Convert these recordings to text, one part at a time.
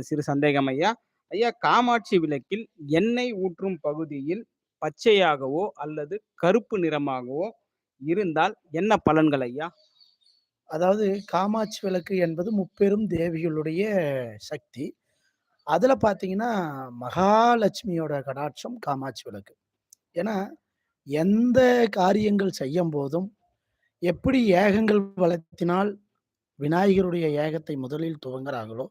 சிறு சந்தேகம் ஐயா. ஐயா காமாட்சி விளக்கில் எண்ணெய் ஊற்றும் பகுதியில் பச்சையாகவோ அல்லது கருப்பு நிறமாகவோ இருந்தால் என்ன பலன்கள் ஐயா? அதாவது காமாட்சி விளக்கு என்பது முப்பெரும் தேவிகளுடைய சக்தி. அதில் பார்த்தீங்கன்னா, மகாலட்சுமியோட கடாட்சம் காமாட்சி விளக்கு. ஏன்னா, எந்த காரியங்கள் செய்யும் போதும் எப்படி ஏகங்கள் வளர்த்தினால் விநாயகருடைய ஏகத்தை முதலில் துவங்குறாங்களோ,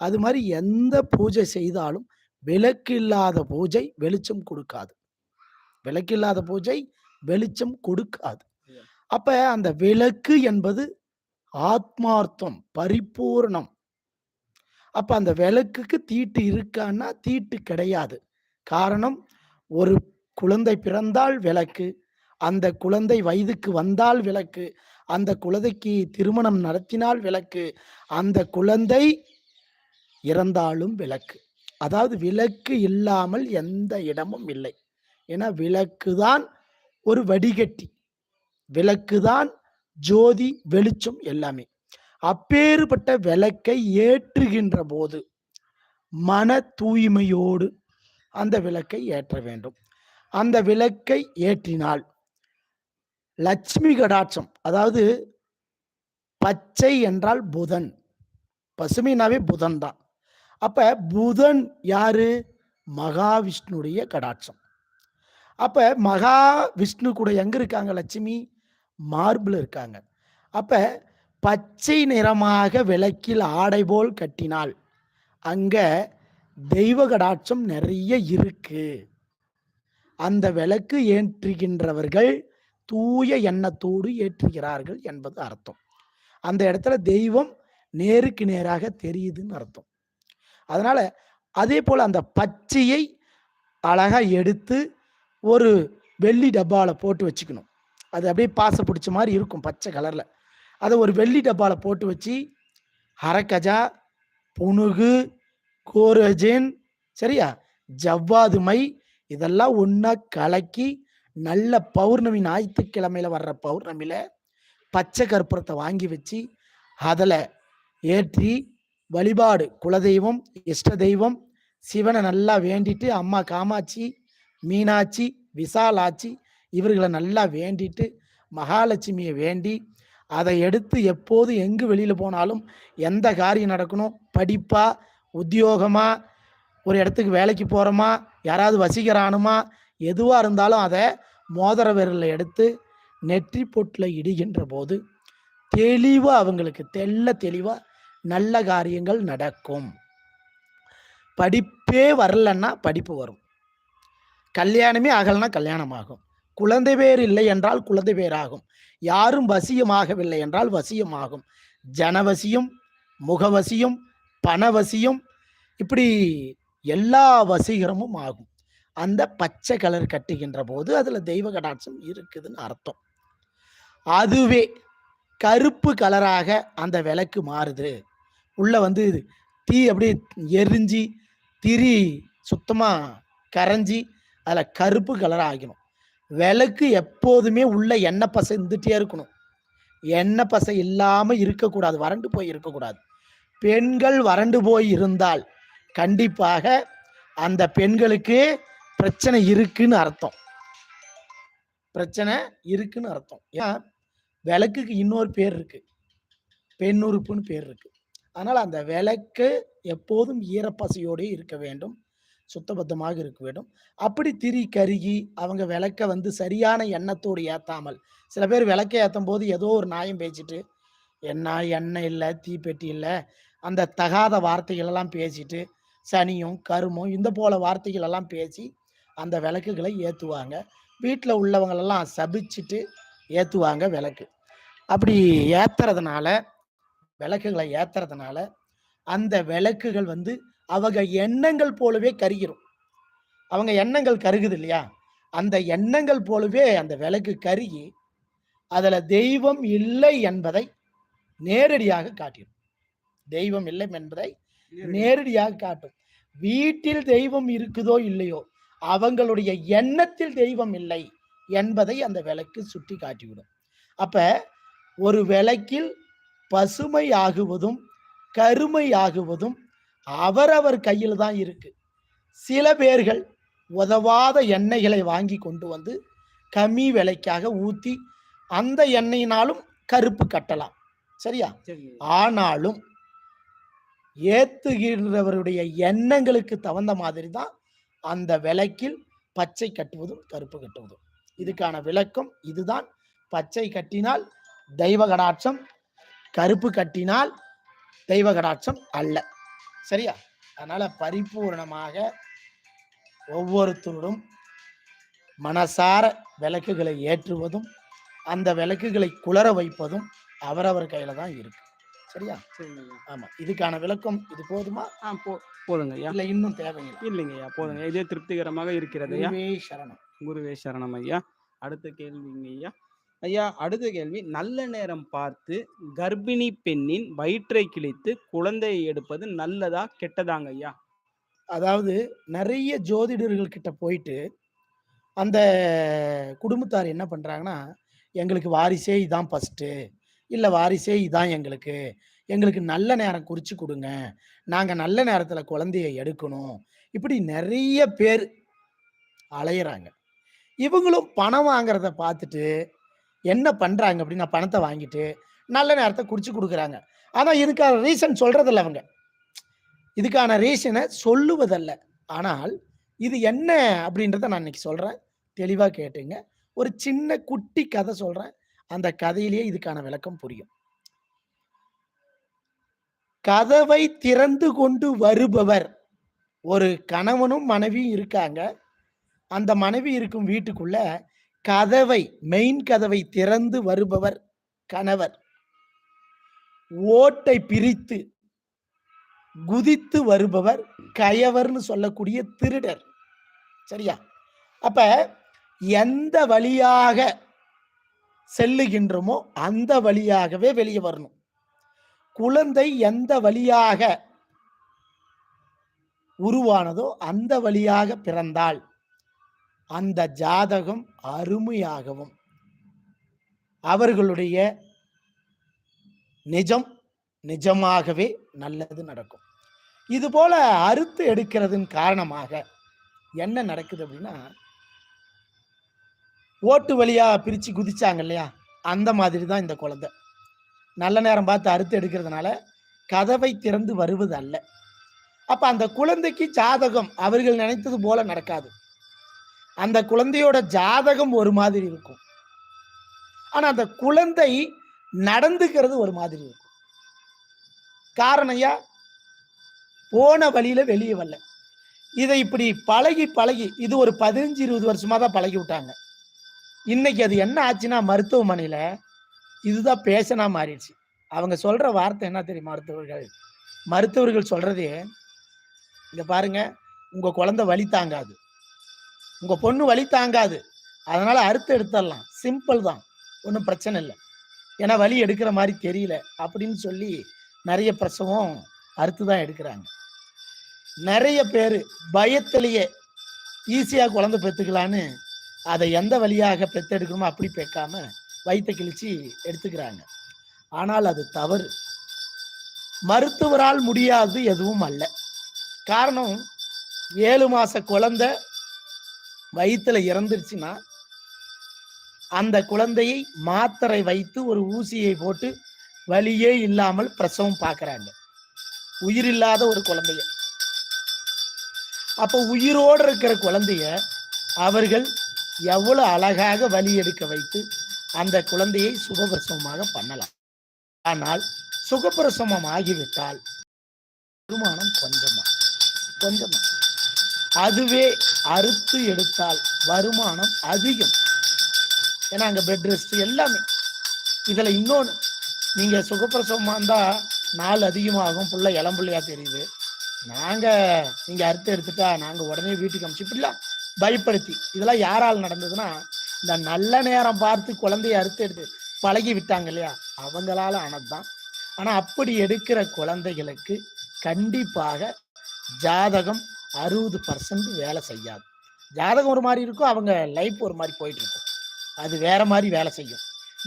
அது மாரி எந்த பூஜை செய்தாலும் விளக்கு இல்லாத பூஜை வெளிச்சம் கொடுக்காது. விளக்கு இல்லாத பூஜை வெளிச்சம் கொடுக்காது. அப்ப அந்த விளக்கு என்பது ஆத்மார்த்தம், பரிபூரணம். அப்ப அந்த விளக்குக்கு தீட்டு இருக்கான்னா, தீட்டு கிடையாது. காரணம், ஒரு குழந்தை பிறந்தால் விளக்கு, அந்த குழந்தை வயதுக்கு வந்தால் விளக்கு, அந்த குழந்தைக்கு திருமணம் நடத்தினால் விளக்கு, அந்த குழந்தை இறந்தாலும் விளக்கு. அதாவது விளக்கு இல்லாமல் எந்த இடமும் இல்லை. ஏன்னா விளக்கு தான் ஒரு வடிகட்டி. விளக்கு தான் ஜோதி, வெளிச்சம் எல்லாமே. அப்பேறுபட்ட விளக்கை ஏற்றுகின்ற போது, மன தூய்மையோடு அந்த விளக்கை ஏற்ற வேண்டும். அந்த விளக்கை ஏற்றினால் லட்சுமி கடாட்சம். அதாவது பச்சை என்றால் புதன். பசுமைனாவே புதன் தான். அப்ப புதன் யாரு? மகாவிஷ்ணுடைய கடாட்சம். அப்ப மகாவிஷ்ணு கூட எங்க இருக்காங்க லட்சுமி? மார்பில் இருக்காங்க. அப்ப பச்சை நிறமாக விளக்கில் ஆடை போல் கட்டினால், அங்க தெய்வ கடாட்சம் நிறைய இருக்கு. அந்த விளக்கு ஏற்றுகின்றவர்கள் தூய எண்ணத்தோடு ஏற்றுகிறார்கள் என்பது அர்த்தம். அந்த இடத்துல தெய்வம் நேருக்கு நேராக தெரியுதுன்னு அர்த்தம். அதனால் அதே போல் அந்த பச்சையை அழகாக எடுத்து ஒரு வெள்ளி டப்பாவில் போட்டு வச்சுக்கணும். அது அப்படியே பாச பிடிச்ச மாதிரி இருக்கும் பச்சை கலரில் அதை ஒரு வெள்ளி டப்பாவில் போட்டு வச்சு, ஹரக்கஜா புனுகு, கோரஜின் சரியா? ஜவ்வாது மை இதெல்லாம் ஒன்றா கலக்கி, நல்ல பௌர்ணமி ஞாயிற்றுக்கிழமையில் வர்ற பௌர்ணமியில் பச்சை கற்பூரத்தை வாங்கி வச்சு, அதில் ஏற்றி வழிபாடு குலதெய்வம், இஷ்ட தெய்வம், சிவனை நல்லா வேண்டிட்டு, அம்மா காமாட்சி, மீனாட்சி, விசாலாட்சி இவர்களை நல்லா வேண்டிட்டு, மகாலட்சுமியை வேண்டி, அதை எடுத்து எப்போது எங்கு வெளியில் போனாலும், எந்த காரியம் நடக்கணும், படிப்பா, உத்தியோகமா, ஒரு இடத்துக்கு வேலைக்கு போகிறோமா யாராவது வசிக்கிறானுமா எதுவாக இருந்தாலும் அதை மோதிர விரலில் எடுத்து நெற்றி பொட்டில் இடுகின்ற போது, தெளிவாக அவங்களுக்கு தெள்ள தெளிவாக நல்ல காரியங்கள் நடக்கும். படிப்பே வரலன்னா படிப்பு வரும். கல்யாணமே ஆகலைன்னா கல்யாணம் ஆகும். குழந்தை பேர் இல்லை என்றால் குழந்தை பேர் ஆகும். யாரும் வசியமாகவில்லை என்றால் வசியம் ஆகும். ஜனவசியம், முகவசியம், பணவசியம் இப்படி எல்லா வசீகரமும் ஆகும். அந்த பச்சை கலர் கட்டுகின்ற போது அதில் தெய்வ கடாட்சம் இருக்குதுன்னு அர்த்தம். அதுவே கருப்பு கலராக அந்த விளக்கு மாறுது. உள்ள வந்து தீ அப்படியே எரிஞ்சு, திரி சுத்தமா கரைஞ்சி அதில் கருப்பு கலர் ஆகணும் விளக்கு எப்போதுமே உள்ள எண்ணெய் பசை இருந்துகிட்டே இருக்கணும். எண்ணெய் பசை இல்லாமல் இருக்கக்கூடாது. வறண்டு போய் இருக்கக்கூடாது. பெண்கள் வறண்டு போய் இருந்தால், கண்டிப்பாக அந்த பெண்களுக்கு பிரச்சனை இருக்குன்னு அர்த்தம். பிரச்சனை இருக்குன்னு அர்த்தம். ஏன்னா, விளக்குக்கு இன்னொரு பேர் இருக்கு. பெண்ணுறுப்புன்னு பேர் இருக்கு. அதனால் அந்த விளக்கு எப்போதும் ஈரப்பசையோடே இருக்க வேண்டும். சுத்தபத்தமாக இருக்க வேண்டும். அப்படி திரி கருகி அவங்க விளக்க வந்து சரியான எண்ணத்தோடு ஏற்றாமல் சில பேர் விளக்க ஏத்தும்போது ஏதோ ஒரு நியாயம் பேசிட்டு, என்ன எண்ணெய் இல்லை தீப்பெட்டி இல்லை அந்த தகாத வார்த்தைகளெல்லாம் பேசிட்டு, சனியும், கருமும் இந்த போல வார்த்தைகளெல்லாம் பேசி, அந்த விளக்குகளை ஏற்றுவாங்க வீட்டில் உள்ளவங்களெல்லாம் சபிச்சுட்டு ஏற்றுவாங்க விளக்கு. அப்படி ஏற்றுறதுனால விளக்குகள ஏத்துறதுனால, அந்த விளக்குகள் வந்து அவங்க எண்ணங்கள் போலவே கருகிரும். அவங்க எண்ணங்கள் கருகுது இல்லையா? அந்த எண்ணங்கள் போலவே அந்த விளக்கு கருகி, அதுல தெய்வம் இல்லை என்பதை நேரடியாக காட்டிரும். தெய்வம் இல்லை என்பதை நேரடியாக காட்டும். வீட்டில் தெய்வம் இருக்குதோ இல்லையோ, அவங்களுடைய எண்ணத்தில் தெய்வம் இல்லை என்பதை அந்த விளக்கு சுட்டி காட்டிவிடும். அப்ப ஒரு விளக்கில் பசுமை ஆகுவதும், கருமை ஆகுவதும் அவரவர் கையில் தான் இருக்கு. சில பேர்கள் உதவாத எண்ணெய்களை வாங்கி கொண்டு வந்து கம்மி விலைக்காக ஊத்தி அந்த எண்ணெயினாலும் கருப்பு கட்டலாம். சரியா? ஆனாலும் ஏத்துகிறவருடைய எண்ணங்களுக்கு தகுந்த மாதிரி தான் அந்த விளக்கில் பச்சை கட்டுவதும் கருப்பு கட்டுவதும். இதுக்கான விளக்கம் இதுதான். பச்சை கட்டினால் தெய்வ கடாட்சம் கருப்பு கட்டினால் தெய்வ கடாட்சம் அல்ல. சரியா? அதனால பரிபூரணமாக ஒவ்வொருத்தரும் மனசார விளக்குகளை ஏற்றுவதும் அந்த விளக்குகளை குளர வைப்பதும் அவரவர் கையில தான் இருக்கு. சரியா? ஆமா. இதுக்கான விளக்கம் இது போதுமா? ஆ போ போதுங்க ஐயா இல்ல இன்னும் தேவையில்லை. இல்லைங்க ஐயா போதுங்க. இதே திருப்திகரமாக இருக்கிறது ஐயா. குருவே சரணம். குருவே சரணம் ஐயா. அடுத்த கேள்விங்க ஐயா. ஐயா அடுத்த கேள்வி. நல்ல நேரம் பார்த்து கர்ப்பிணி பெண்ணின் வயிற்றை கிழித்து குழந்தையை எடுப்பது நல்லதா கெட்டதாங்க ஐயா? அதாவது நிறைய ஜோதிடர்கள் கிட்ட போயிட்டு அந்த குடும்பத்தார் என்ன பண்றாங்கன்னா எங்களுக்கு வாரிசே இதான் ஃபர்ஸ்ட்டு இல்லை வாரிசே இதான் எங்களுக்கு. எங்களுக்கு நல்ல நேரம் குறிச்சு கொடுங்க. நாங்கள் நல்ல நேரத்தில் குழந்தைய எடுக்கணும். இப்படி நிறைய பேர் அலையிறாங்க. இவங்களும் பணம் வாங்குறத பார்த்துட்டு என்ன பண்ணுறாங்க அப்படின்னா பணத்தை வாங்கிட்டு நல்ல நேரத்தை குறித்து கொடுக்குறாங்க. ஆனால் இதுக்கான ரீசன் சொல்றதில்ல அவங்க. இதுக்கான ரீசனை சொல்லுவதல்ல. ஆனால் இது என்ன அப்படின்றத நான் இன்னைக்கு சொல்கிறேன் தெளிவாக கேட்டுங்க. ஒரு சின்ன குட்டி கதை சொல்கிறேன் அந்த கதையிலேயே இதுக்கான விளக்கம் புரியும். கதவை திறந்து கொண்டு வருபவர். ஒரு கணவனும் மனைவியும் இருக்காங்க. அந்த மனைவி இருக்கும் வீட்டுக்குள்ள கதவை மெயின் கதவை திறந்து வருபவர் கணவர். ஓட்டை பிரித்து குதித்து வருபவர் கயவர்னு சொல்லக்கூடிய திருடர். சரியா? அப்ப எந்த வழியாக செல்லுகின்றோமோ அந்த வழியாகவே வெளியே வரணும். குழந்தை எந்த வழியாக உருவானதோ அந்த வழியாக பிறந்தால் அந்த ஜாதகம் அருமையாகவும் அவர்களுடைய நிஜம் நிஜமாகவே நல்லது நடக்கும். இது போல அறுத்து எடுக்கிறதன் காரணமாக என்ன நடக்குது அப்படின்னா ஓட்டு வழியா பிரிச்சு குதிச்சாங்க இல்லையா? அந்த மாதிரி தான் இந்த குழந்தை. நல்ல நேரம் பார்த்து அறுத்து எடுக்கிறதுனால கதவை திறந்து வருவது அல்ல. அப்ப அந்த குழந்தைக்கு ஜாதகம் அவர்கள் நினைத்தது போல நடக்காது. அந்த குழந்தையோட ஜாதகம் ஒரு மாதிரி இருக்கும். ஆனா அந்த குழந்தை நடந்துக்கிறது ஒரு மாதிரி இருக்கும். காரணம் ஐயா போன வழியில வெளியே வரல. இதை இப்படி பழகி பழகி இது ஒரு பதினஞ்சு இருபது வருஷமா தான் பழகி விட்டாங்க. இன்னைக்கு அது என்ன ஆச்சுன்னா மருத்துவமனையில இதுதான் பேசனா மாறிடுச்சு. அவங்க சொல்ற வார்த்தை என்ன தெரியும் மருத்துவர்கள்? மருத்துவர்கள் சொல்றதே இங்க பாருங்க உங்க குழந்தை வழி தாங்காது. உங்க பொண்ணு வழி தாங்காது. அதனால அறுத்து எடுத்துடலாம். சிம்பிள் தான். ஒன்றும் பிரச்சனை இல்லை. ஏன்னா வலி எடுக்கிற மாதிரி தெரியல அப்படின்னு சொல்லி நிறைய பிரசவம் அறுத்து தான் எடுக்கிறாங்க. நிறைய பேர் பயத்திலேயே ஈஸியாக குழந்தை பெற்றுக்கலான்னு அதை எந்த வழியாக பெற்றெடுக்கணுமோ அப்படி பெக்காம வயிற்ற கிழிச்சு எடுத்துக்கிறாங்க. ஆனால் அது தவறு. மருத்துவரால் முடியாது எதுவும் அல்ல. காரணம் ஏழு மாச குழந்தை வயிற்றுல இறந்துருச்சுன்னா அந்த குழந்தையை மாத்திரை வைத்து ஒரு ஊசியை போட்டு வலியே இல்லாமல் பிரசவம் பார்க்கறாங்க. உயிர் இல்லாத ஒரு குழந்தைய. அப்போ உயிரோடு இருக்கிற குழந்தைய அவர்கள் எவ்வளவு அழகாக வலி எடுக்க வைத்து அந்த குழந்தையை சுகப்பிரசவமாக பண்ணலாம். ஆனால் சுகப்பிரசவம் ஆகிவிட்டால் வருமானம் கொஞ்சமா கொஞ்சமா. அதுவே அறுத்து எடுத்தால் வருமானம் அதிகம். ஏன்னா அங்க பெட் ரெஸ்ட் எல்லாமே. இதுல இன்னொன்னு நீங்க சுகப்பிரசவமா இருந்தா நாள் அதிகமாகும். புள்ள இளம்புள்ளையா தெரியுது. நாங்க நீங்க அறுத்து எடுத்துட்டா நாங்க உடனே வீட்டுக்கு அமிச்சு இப்படிலாம் பயப்படுத்தி. இதெல்லாம் யாரால் நடந்ததுன்னா இந்த நல்ல நேரம் பார்த்து குழந்தைய அறுத்து எடுத்து பழகி விட்டாங்க இல்லையா? அவங்களால ஆனதுதான். ஆனா அப்படி எடுக்கிற குழந்தைகளுக்கு கண்டிப்பாக ஜாதகம் அறுபது பர்சன்ட் வேலை செய்யாது. ஜாதகம் ஒரு மாதிரி இருக்கும் அவங்க லைஃப் ஒரு மாதிரி போயிட்டு இருக்கும் அது வேற மாதிரி வேலை செய்யும்.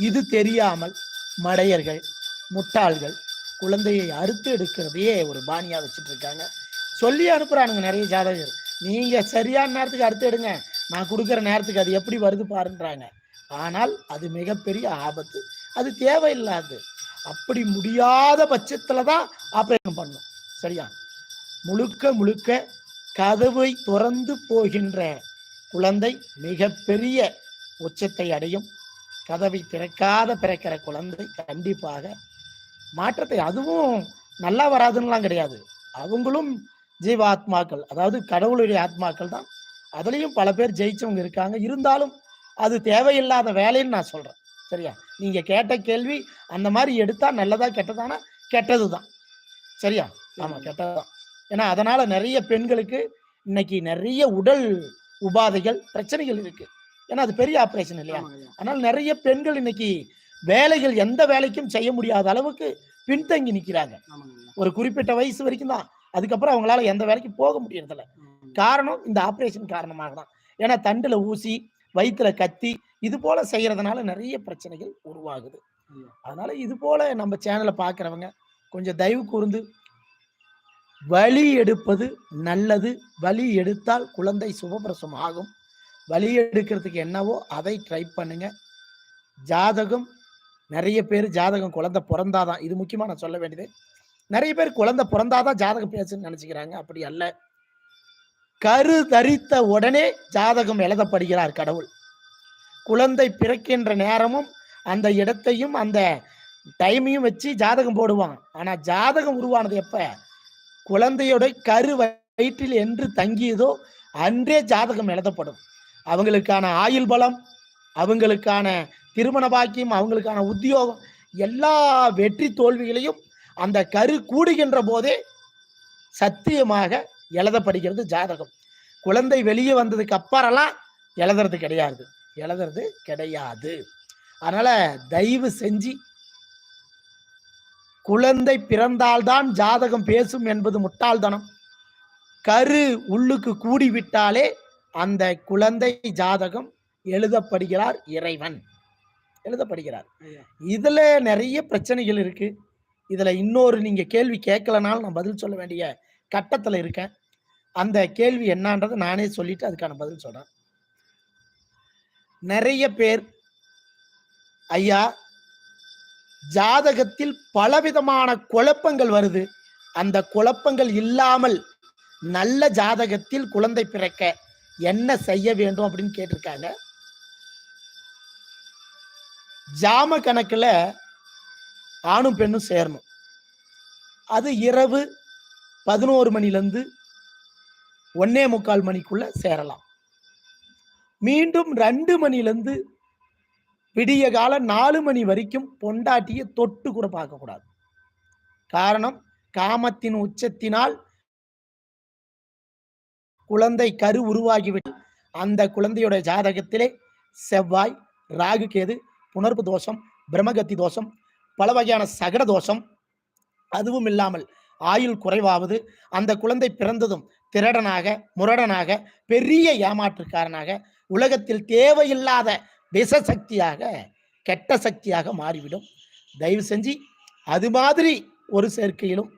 இது தெரியாமல் மடையர்கள் முட்டாள்கள் குழந்தையை அறுத்து எடுக்கிறதையே ஒரு பாணியாக வச்சுட்டு இருக்காங்க சொல்லி அனுப்புகிறானுங்க நிறைய ஜாதகர் நீங்கள் சரியான நேரத்துக்கு அறுத்து எடுங்க. நான் கொடுக்குற நேரத்துக்கு அது எப்படி வருது பாருன்றாங்க. ஆனால் அது மிகப்பெரிய ஆபத்து. அது தேவையில்லாது. அப்படி முடியாத பட்சத்தில் தான் ஆப்ரேஷன் பண்ணும். சரியா? முழுக்க முழுக்க கதவை திறந்து போகின்ற குழந்தை மிகப்பெரிய உச்சத்தை அடையும். கதவை திறக்காத பிறக்கிற குழந்தை கண்டிப்பாக மாற்றத்தை அதுவும் நல்லா வராதுன்னுலாம் கிடையாது. அவங்களும் ஜீவாத்மாக்கள் அதாவது கடவுளுடைய ஆத்மாக்கள் தான். அதுலேயும் பல பேர் ஜெயிச்சவங்க இருக்காங்க. இருந்தாலும் அது தேவையில்லாத வேலைன்னு நான் சொல்கிறேன் சரியா? நீங்கள் கேட்ட கேள்வி அந்த மாதிரி எடுத்தால் நல்லதா கெட்டதானா? கெட்டது தான் சரியா? ஆமாம் கெட்டது தான் ஏன்னா அதனால நிறைய பெண்களுக்கு இன்னைக்கு நிறைய உடல் உபாதைகள் பிரச்சனைகள் இருக்கு ஏன்னா அது பெரிய ஆபரேஷன் இல்லையா. ஆனால் நிறைய பெண்கள் இன்னைக்கு வேலைகள் எந்த வேலைக்கும் செய்ய முடியாத அளவுக்கு பின்தங்கி ஐயா. ஒரு குறிப்பிட்ட வயசு வரைக்கும் தான் அதுக்கப்புறம் அவங்களால எந்த வேலைக்கும் போக முடியறதில்ல. காரணம் இந்த ஆபரேஷன் காரணமாக தான் ஏன்னா தண்டுல ஊசி வயிற்றுல கத்தி இது போல செய்யறதுனால நிறைய பிரச்சனைகள் உருவாகுது. அதனால இது போல நம்ம சேனலை பார்க்குறவங்க கொஞ்சம் தயவு கூர்ந்து வலி எடுப்பது நல்லது. வலி எடுத்தால் குழந்தை சுபபிரசம் ஆகும் வலி எடுக்கிறதுக்கு என்னவோ அதை ட்ரை பண்ணுங்க. ஜாதகம் நிறைய பேர் ஜாதகம் குழந்தை பிறந்தாதான். இது முக்கியமாக நான் சொல்ல வேண்டியது. நிறைய பேர் குழந்தை பிறந்தாதான் ஜாதகம் பேசுன்னு நினச்சிக்கிறாங்க. அப்படி அல்ல. கரு தரித்த உடனே ஜாதகம் எழுதப்படுகிறார் கடவுள். குழந்தை பிறக்கின்ற நேரமும் அந்த இடத்தையும் அந்த டைமையும் வச்சு ஜாதகம் போடுவாங்க ஆனால் ஜாதகம் உருவானது எப்போ? குழந்தையோட கரு வயிற்றில் என்று தங்கியதோ அன்றே ஜாதகம் எழுதப்படும். அவங்களுக்கான ஆயுள் பலம் அவங்களுக்கான திருமண பாக்கியம் அவங்களுக்கான உத்தியோகம் எல்லா வெற்றி தோல்விகளையும் அந்த கரு கூடுகின்ற போதே சத்தியமாக எழுதப்படுகிறது ஜாதகம். குழந்தை வெளியே வந்ததுக்கு அப்புறம்லாம் எழுதுறது கிடையாது. எழுதுறது கிடையாது. அதனால தயவு செஞ்சு குழந்தை பிறந்தால்தான் ஜாதகம் பேசும் என்பது முட்டாள்தனம். கரு உள்ளுக்கு கூடிவிட்டாலே அந்த குழந்தை ஜாதகம் எழுதப்படுகிறார் இறைவன். எழுதப்படுகிறார். இதுல நிறைய பிரச்சனைகள் இருக்கு. இதுல இன்னொரு நீங்க கேள்வி கேட்கலனாலும் நான் பதில் சொல்ல வேண்டிய கட்டத்துல இருக்கேன். அந்த கேள்வி என்னன்றதை நானே சொல்லிட்டு அதுக்கான பதில் சொல்றேன். நிறைய பேர் ஐயா ஜாதகத்தில் பலவிதமான குழப்பங்கள் வருது. அந்த குழப்பங்கள் இல்லாமல் நல்ல ஜாதகத்தில் குழந்தை பிறக்க என்ன செய்ய வேண்டும் அப்படின்னு கேட்டிருக்காங்க. ஜாம கணக்குல ஆணும் பெண்ணும் சேரணும். அது இரவு பதினோரு மணிலேருந்து ஒன்னே முக்கால் மணிக்குள்ள சேரலாம். மீண்டும் ரெண்டு மணிலேருந்து விடிய கால நாலு மணி வரைக்கும் பொண்டாட்டியை தொட்டு கூட பார்க்கக்கூடாது காரணம் காமத்தின் உச்சத்தினால் குழந்தை கரு உருவாகிவிட்டு அந்த குழந்தையோட ஜாதகத்திலே செவ்வாய் ராகு கேது புணர்வு தோஷம் பிரம்மகத்தி தோஷம் பல வகையான சகட தோஷம் அதுவும் இல்லாமல் ஆயுள் குறைவாவது அந்த குழந்தை பிறந்ததும் திருடனாக முரடனாக பெரிய ஏமாற்றுக்காரனாக உலகத்தில் தேவையில்லாத விஷ சக்தியாக கெட்ட சக்தியாக மாறிவிடும். தயவு செஞ்சு அது மாதிரி ஒரு சேர்க்கையிலும்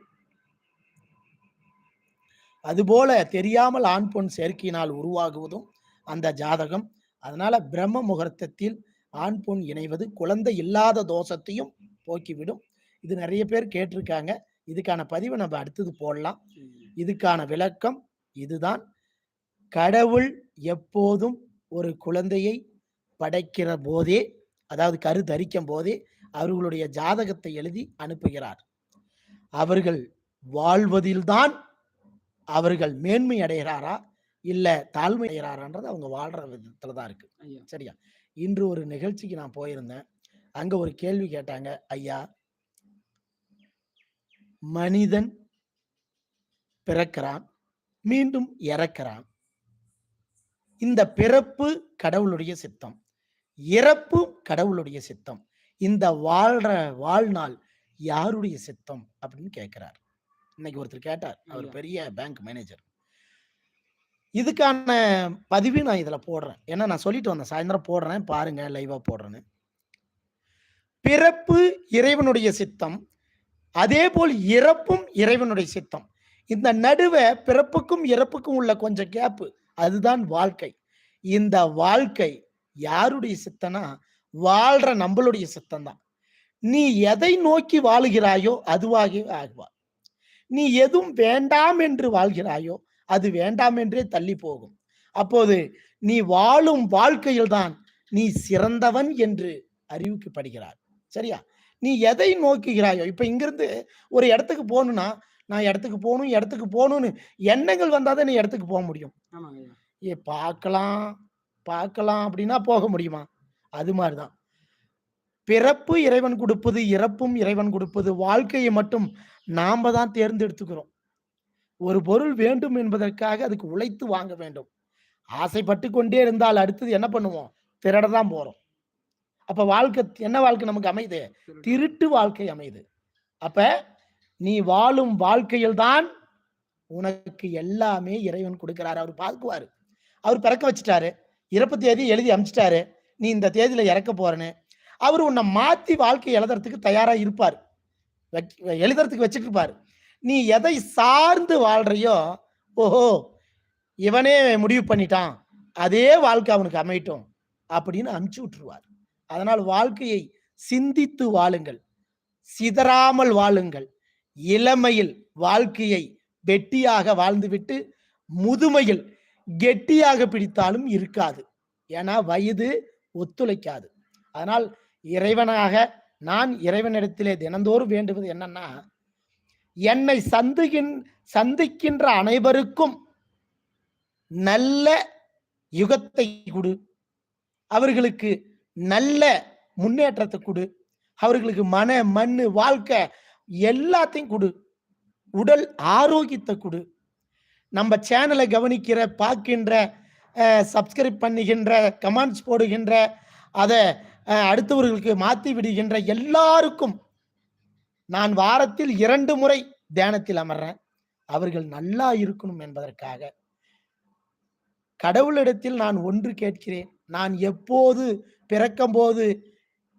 அதுபோல தெரியாமல் ஆண் பொன் சேர்க்கையினால் உருவாகுவதும் அந்த ஜாதகம். அதனால பிரம்ம முகூர்த்தத்தில் ஆண் பொன் இணைவது குழந்தை இல்லாத தோஷத்தையும் போக்கிவிடும். இது நிறைய பேர் கேட்டிருக்காங்க. இதுக்கான பதிவை நம்ம அடுத்தது போடலாம். இதுக்கான விளக்கம் இதுதான். கடவுள் எப்போதும் ஒரு குழந்தையை படைக்கிற போதே அதாவது கரு தரிக்கும் போதே அவர்களுடைய ஜாதகத்தை எழுதி அனுப்புகிறார். அவர்கள் வாழ்வதில்தான் அவர்கள் மேன்மை அடைகிறாரா? இல்ல தாழ்மை அடைகிறாரான்றது அவங்க வாழ்ற விதத்துல தான் இருக்கு. சரியா? இன்று ஒரு நிகழ்ச்சிக்கு நான் போயிருந்தேன். அங்க ஒரு கேள்வி கேட்டாங்க. ஐயா மனிதன் பிறக்கிறான் மீண்டும் இறக்கிறான். இந்த பிறப்பு கடவுளுடைய சித்தம். இறப்பு கடவுளுடைய சித்தம். இந்த வாழ்ற வாழ்நாள் யாருடைய சித்தம் அப்படின்னு கேட்கிறார். இன்னைக்கு ஒருத்தர் கேட்டார். அவர். பெரிய பேங்க் மேனேஜர். இதுக்கான பதிவு நான் இதுல போடுறேன். ஏன்னா நான் சொல்லிட்டு வந்தேன். சாயந்தரம் போடுறேன். பாருங்க லைவா போடுறேன்னு. பிறப்பு இறைவனுடைய சித்தம். அதே போல் இறப்பும் இறைவனுடைய சித்தம். இந்த நடுவே பிறப்புக்கும் இறப்புக்கும் உள்ள கொஞ்சம் கேப்பு அதுதான் வாழ்க்கை. இந்த வாழ்க்கை யாருடைய சித்தனா வாழ்ற நம்மளுடைய சித்தம் தான் நீ எதை நோக்கி வாழுகிறாயோ அதுவாகவே ஆகுவா நீ எதுவும் வேண்டாம் என்று வாழ்கிறாயோ அது வேண்டாம் என்றே தள்ளி போகும். அப்போது நீ வாழும் வாழ்க்கையில் தான் நீ சிறந்தவன் என்று அறிவிக்கப்படுகிறார் சரியா? நீ எதை நோக்குகிறாயோ இப்ப இங்கிருந்து ஒரு இடத்துக்கு போகணும்னா நான் இடத்துக்கு போகணும் இடத்துக்கு போகணும்னு எண்ணங்கள் வந்தாதான் நீ இடத்துக்கு போக முடியும். ஏ பார்க்கலாம். பார்க்கலாம் அப்படின்னா போக முடியுமா? அது மாதிரிதான். பிறப்பு இறைவன் கொடுப்பது இறப்பும் இறைவன் கொடுப்பது வாழ்க்கையை மட்டும் நாம தான் தேர்ந்தெடுத்துக்கிறோம். ஒரு பொருள் வேண்டும் என்பதற்காக அதுக்கு உழைத்து வாங்க வேண்டும். ஆசைப்பட்டு கொண்டே இருந்தால் அடுத்தது என்ன பண்ணுவோம்? திருட தான் போறோம். அப்ப வாழ்க்கை என்ன வாழ்க்கை நமக்கு அமையுது? திருட்டு வாழ்க்கை அமையுது. அப்ப நீ வாழும் வாழ்க்கையில் தான் உனக்கு எல்லாமே இறைவன் கொடுக்கிறாரு. அவர் பார்க்குவாரு அவர் பிறக்க வச்சுட்டாரு. இறப்பு தேதி எழுதி அமிச்சிட்டாரு. நீ இந்த தேதியில இறக்க போறேன்னு. அவர் உன்னை மாத்தி வாழ்க்கை எழுதுறதுக்கு தயாரா இருப்பார். எழுதுறதுக்கு வச்சுட்டு இருப்பார். நீ எதை சார்ந்து வாழ்றியோ ஓஹோ இவனே முடிவு பண்ணிட்டான். அதே வாழ்க்கை அவனுக்கு அமையட்டும் அப்படின்னு அமுச்சு விட்டுருவார். அதனால் வாழ்க்கையை சிந்தித்து வாழுங்கள். சிதறாமல் வாழுங்கள். இளமையில் வாழ்க்கையை வெட்டியாக வாழ்ந்துவிட்டு முதுமையில் கெட்டியாக பிடித்தாலும் இருக்காது. ஏன்னா வயது ஒத்துழைக்காது. அதனால் இறைவனாக நான் இறைவனிடத்திலே தினந்தோறும் வேண்டுவது என்னன்னா என்னை சந்திக்கின் சந்திக்கின்ற அனைவருக்கும் நல்ல யுகத்தை கொடு. அவர்களுக்கு நல்ல முன்னேற்றத்தை கொடு. அவர்களுக்கு மன மண் வாழ்க்கை எல்லாத்தையும் கொடு. உடல் ஆரோக்கியத்தை கொடு. நம்ம சேனலை கவனிக்கிற பார்க்கின்ற சப்ஸ்கிரைப் பண்ணுகின்ற கமெண்ட்ஸ் போடுகின்ற அதை அடுத்தவர்களுக்கு மாற்றி விடுகின்ற எல்லாருக்கும் நான் வாரத்தில் இரண்டு முறை தியானத்தில் அமர்றேன். அவர்கள் நல்லா இருக்கணும் என்பதற்காக. கடவுளிடத்தில் நான் ஒன்று கேட்கிறேன். நான் எப்போது பிறக்கும்போது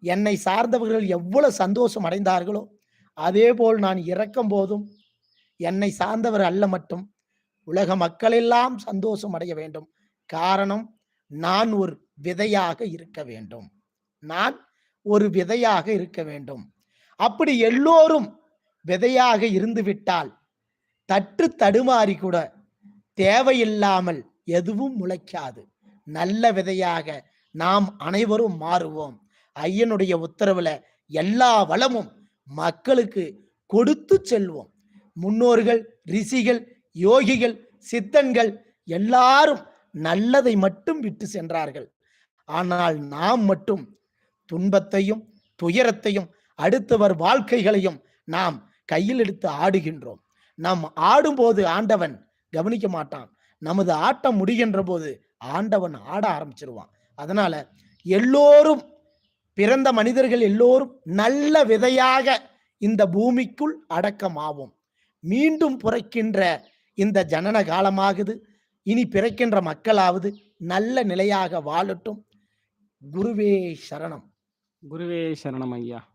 என்னை சார்ந்தவர்கள் எவ்வளவு சந்தோஷம் அடைந்தார்களோ அதே போல் நான் இறக்கும் போதும் என்னை சார்ந்தவர் அல்ல மட்டும். உலக மக்களெல்லாம் சந்தோஷம் அடைய வேண்டும். காரணம் நான் ஒரு விதையாக இருக்க வேண்டும். நான் ஒரு விதையாக இருக்க வேண்டும். அப்படி எல்லோரும் விதையாக இருந்துவிட்டால் தற்று தட்டு தடுமாறி கூட தேவையில்லாமல் எதுவும் முளைக்காது. நல்ல விதையாக நாம் அனைவரும் மாறுவோம். ஐயனுடைய உத்தரவுல எல்லா வளமும் மக்களுக்கு கொடுத்து செல்வோம். முன்னோர்கள் ரிஷிகள் யோகிகள் சித்தன்கள் எல்லாரும் நல்லதை மட்டும் விட்டு சென்றார்கள். ஆனால் நாம் மட்டும் துன்பத்தையும் துயரத்தையும் அடுத்தவர் வாழ்க்கைகளையும் நாம் கையில் எடுத்து ஆடுகின்றோம். நாம் ஆடும்போது ஆண்டவன் கவனிக்க மாட்டான். நமது ஆட்டம் முடிகின்ற போது ஆண்டவன் ஆட ஆரம்பிச்சிருவான். அதனால எல்லோரும் பிறந்த மனிதர்கள் எல்லோரும் நல்ல விதையாக இந்த பூமிக்குள் அடக்கமாவோம். மீண்டும் பிறக்கின்ற இந்த ஜனன காலமாகுது. இனி பிறக்கின்ற மக்களாவது நல்ல நிலையாக வாழட்டும். குருவே சரணம். குருவே சரணம் ஐயா.